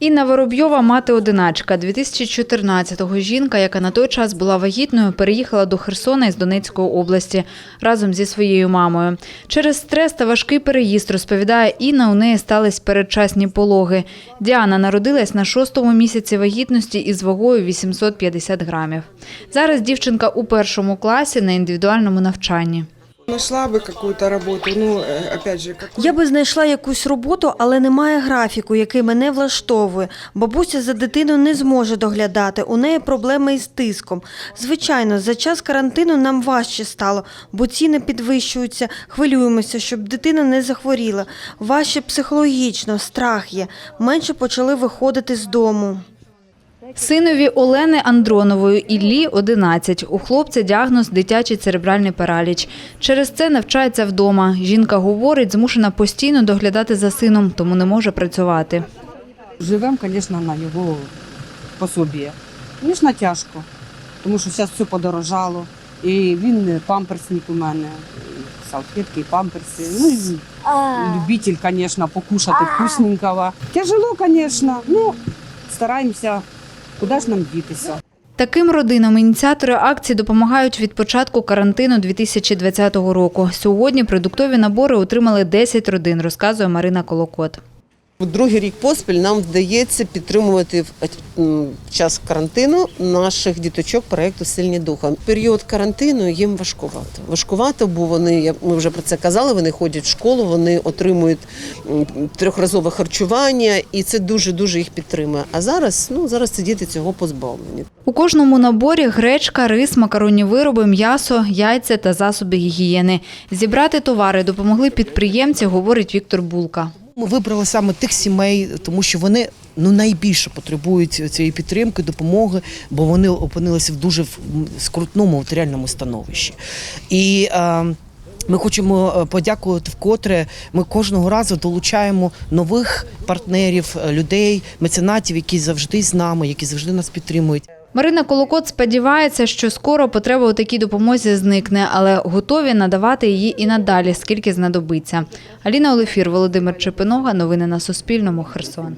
Інна Воробйова – мати-одиначка. 2014-го жінка, яка на той час була вагітною, переїхала до Херсона із Донецької області разом зі своєю мамою. Через стрес та важкий переїзд, розповідає Інна, у неї стались передчасні пологи. Діана народилась на шостому місяці вагітності із вагою 850 грамів. Зараз дівчинка у першому класі на індивідуальному навчанні. Нашла бы какую-то работу, ну, э, опять же, как... Я би знайшла якусь роботу, але немає графіку, який мене влаштовує. Бабуся за дитину не зможе доглядати. У неї проблеми із тиском. Звичайно, за час карантину нам важче стало, бо ціни підвищуються, хвилюємося, щоб дитина не захворіла. Важче психологічно, страх є. Менше почали виходити з дому. Синові Олени Андронової Іллі 11. У хлопця діагноз дитячий церебральний параліч. Через це навчається вдома. Жінка говорить, змушена постійно доглядати за сином, тому не може працювати. Живемо, звісно, на його пособі. Звісно, тяжко, тому що зараз все подорожало. І він е, памперсник у мене, салфетки, і памперси. Ну, і любитель, звісно, покушати вкусненького. Тяжело, звісно, ну стараємося, куди ж нам дітися. Таким родинам ініціатори акції допомагають від початку карантину 2020 року. Сьогодні продуктові набори отримали 10 родин, розказує Марина Колокот. Другий рік поспіль нам вдається підтримувати в час карантину наших діточок проєкту Сильні духом. Період карантину їм важкувато. Важкувато, бо вони, ми вже про це казали, вони ходять в школу, вони отримують трьохразове харчування, і це дуже дуже їх підтримує. А зараз ну зараз ці діти цього позбавлені. У кожному наборі гречка, рис, макаронні вироби, м'ясо, яйця та засоби гігієни. Зібрати товари допомогли підприємці, говорить Віктор Булка. Ми вибрали саме тих сімей, тому що вони ну найбільше потребують цієї підтримки, допомоги, бо вони опинилися в дуже скрутному матеріальному становищі. І е, ми хочемо е, подякувати вкотре. Ми кожного разу долучаємо нових партнерів, е, людей, меценатів, які завжди з нами, які завжди нас підтримують. Марина Колокот сподівається, що скоро потреба у такій допомозі зникне, але готові надавати її і надалі, скільки знадобиться. Аліна Олефір, Володимир Чепинога. Новини на Суспільному. Херсон.